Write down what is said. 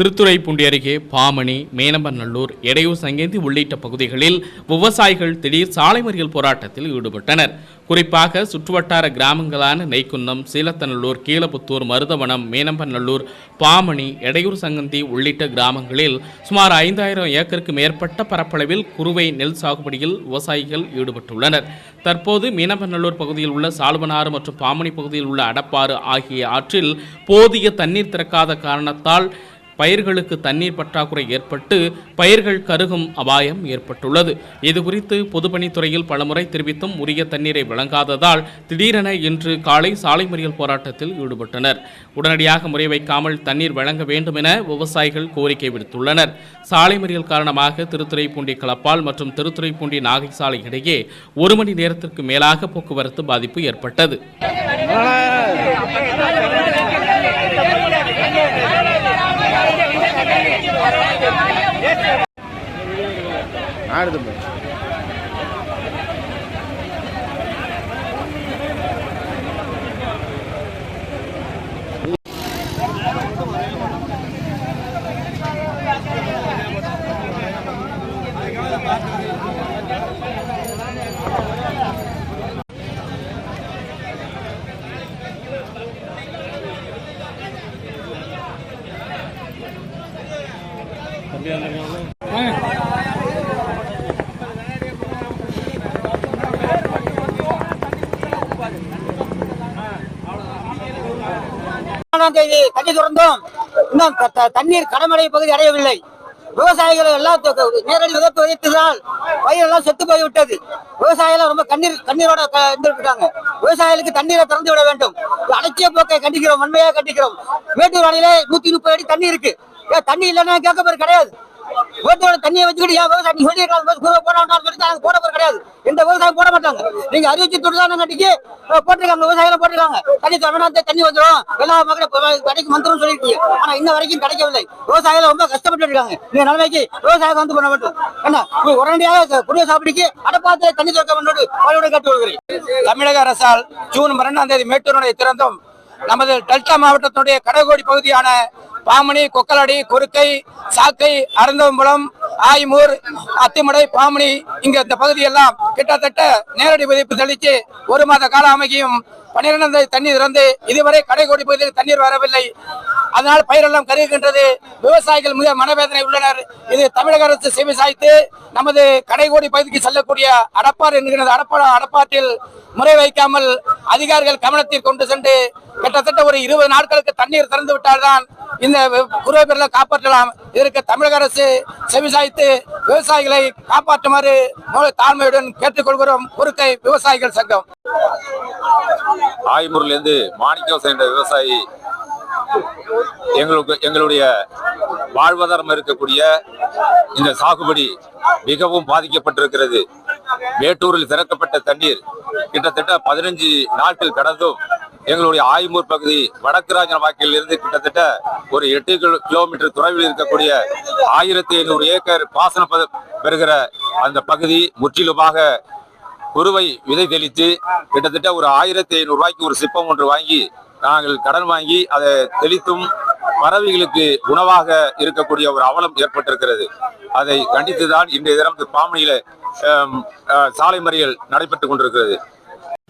திருத்துறைப்பூண்டி அருகே பாமணி மேனம்பநல்லூர் எடையூர் சங்கேந்தி உள்ளிட்ட பகுதிகளில் விவசாயிகள் திடீர் சாலை மறியல் போராட்டத்தில் ஈடுபட்டனர். குறிப்பாக சுற்றுவட்டார கிராமங்களான நெய்க்குன்னம் சீலத்தநல்லூர் கீழபுத்தூர் மருதவனம் மேனம்பநல்லூர் பாமணி எடையூர் சங்கந்தி உள்ளிட்ட கிராமங்களில் சுமார் ஐந்தாயிரம் ஏக்கருக்கு மேற்பட்ட பரப்பளவில் குறுவை நெல் சாகுபடியில் விவசாயிகள் ஈடுபட்டுள்ளனர். தற்போது மீனம்பநல்லூர் பகுதியில் உள்ள சாலுவனாறு மற்றும் பாமணி பகுதியில் உள்ள அடப்பாறு ஆகிய ஆற்றில் போதிய தண்ணீர் திறக்காத காரணத்தால் பயிர்களுக்கு தண்ணீர் பற்றாக்குறை ஏற்பட்டு பயிர்கள் கருகும் அபாயம் ஏற்பட்டுள்ளது. இதுகுறித்து பொதுப்பணித்துறையில் பலமுறை தெரிவித்தும் உரிய தண்ணீரை வழங்காததால் திடீரென இன்று காலை சாலை மறியல் போராட்டத்தில் ஈடுபட்டனர். உடனடியாக முறை வைக்காமல் தண்ணீர் வழங்க வேண்டும் என விவசாயிகள் கோரிக்கை விடுத்துள்ளனர். சாலை மறியல் காரணமாக திருத்துறைப்பூண்டி களப்பால் மற்றும் திருத்துறைப்பூண்டி நாகை சாலை இடையே ஒரு மணி நேரத்திற்கு மேலாக போக்குவரத்து பாதிப்பு ஏற்பட்டது. ஆடுது. பாரு. தேதி தண்ணி திறந்தோம். இன்னும் தண்ணீர் கடமடை பகுதி அடையவில்லை. விவசாயிகள் எல்லாம் நேரடி விதப்பு வைத்ததால் பயிரெல்லாம் செத்து போய்விட்டது. விவசாயிகள் ரொம்ப கண்ணீர் கண்ணீரோட க- இருந்திருக்காங்க விவசாயிகளுக்கு தண்ணீரை திறந்து விட வேண்டும். இது அலட்சிய போக்கை கண்டிக்கிறோம் வன்மையாக கண்டிக்கிறோம். மேட்டூர் அணையில நூத்தி முப்பது அடி தண்ணி இருக்கு. ஏன் தண்ணி இல்லைன்னா கேட்க போறது கிடையாது. ஓட்டோட தண்ணியை வச்சுக்கிட்டு ஏன் விவசாயம் நீங்க குருவை போட சொல்லிட்டு போட போறது கிடையாது. எந்த விவசாயம் போட மாட்டாங்க. நீங்க அறிவிச்சு தொட்டுதான் கட்டிக்கு போட்டிருக்காங்க விவசாயிகள் போட்டிருக்காங்க. தண்ணி தமிழ்நாட்டு தண்ணி வந்துடும் எல்லா மக்களும் கடைக்கு மந்திரம் சொல்லிருக்கீங்க. ஆனா இன்ன வரைக்கும் கிடைக்கவில்லை. விவசாயிகள் ரொம்ப கஷ்டப்பட்டு இருக்காங்க. இந்த நிலைமைக்கு விவசாயம் வந்து பண்ண வேண்டும் என்ன? உடனடியாக குடிய சாப்பிடிக்கு அடப்பாத்து தண்ணி திறக்க வேண்டும் கேட்டு வருகிறேன் தமிழக அரசால் ஜூன் பன்னெண்டாம் தேதி மேட்டூருடைய திறந்தும். நமது டெல்டா மாவட்டத்தினுடைய கடகோடி பகுதியான பாமணி கொக்கலடி குறுக்கை சாக்கை அருந்தம்புலம் ஆய்மூர் அத்திமடை பாமணி இங்க இந்த பகுதியெல்லாம் கிட்டத்தட்ட நேரடி விதிப்பு தெளித்து ஒரு மாத கால அமைக்கியும் பன்னிரெண்டாம் தண்ணீர் திறந்து இதுவரை கடைகோடி பகுதியில் தண்ணீர் வரவில்லை. அதனால் பயிரெல்லாம் கருகின்றது. விவசாயிகள் மிக மனவேதனை உள்ளனர். இது தமிழக அரசு செவி சாய்த்து நமது கடைகோடி பகுதிக்கு செல்லக்கூடிய அடப்பார் என்கிற அடப்பா அடப்பாட்டில் முறை வைக்காமல் அதிகாரிகள் கவனத்தில் கொண்டு சென்று கிட்டத்தட்ட ஒரு இருபது நாட்களுக்கு தண்ணீர் திறந்து விட்டால்தான் இந்த குறுவை பெறல காப்பாற்றலாம். இதற்கு தமிழக அரசு செவிசாய்த்து விவசாயிகளை காப்பாற்றுமாறு தாழ்மையுடன் கேட்டுக்கொள்கிறோம். குறுக்கை விவசாயிகள் சங்கம். ஆய்மூர்லேருந்து மாணிக்கம் என்ற விவசாயி எங்களுக்கு எங்களுடைய வாழ்வாதாரம் இருக்கக்கூடிய இந்த சாகுபடி மிகவும் பாதிக்கப்பட்டிருக்கிறது. மேட்டூரில் திறக்கப்பட்ட தண்ணீர் கிட்டத்தட்ட பதினஞ்சு நாட்கள் கடந்தும் எங்களுடைய ஆய்மூர் பகுதி வடக்கு ராஜனவாக்கில் இருந்து கிட்டத்தட்ட ஒரு எட்டு கிலோ- கிலோமீட்டர் தொலைவில் இருக்கக்கூடிய ஆயிரத்தி ஐநூறு ஏக்கர் பாசன பெறுகிற அந்த பகுதி முற்றிலுமாக குருவை விதை தெளித்து கிட்டத்தட்ட ஒரு ஆயிரத்தி ஐநூறு ரூபாய்க்கு ஒரு சிப்பம் ஒன்று வாங்கி நாங்கள் கடன் வாங்கி அதை தெளித்தும் பறவைகளுக்கு உணவாக இருக்கக்கூடிய ஒரு அவலம் ஏற்பட்டிருக்கிறது. அதை கண்டித்துதான் இன்றைய தினம் பாமணியில சாலை மறியல் நடைபெற்றுக் கொண்டிருக்கிறது.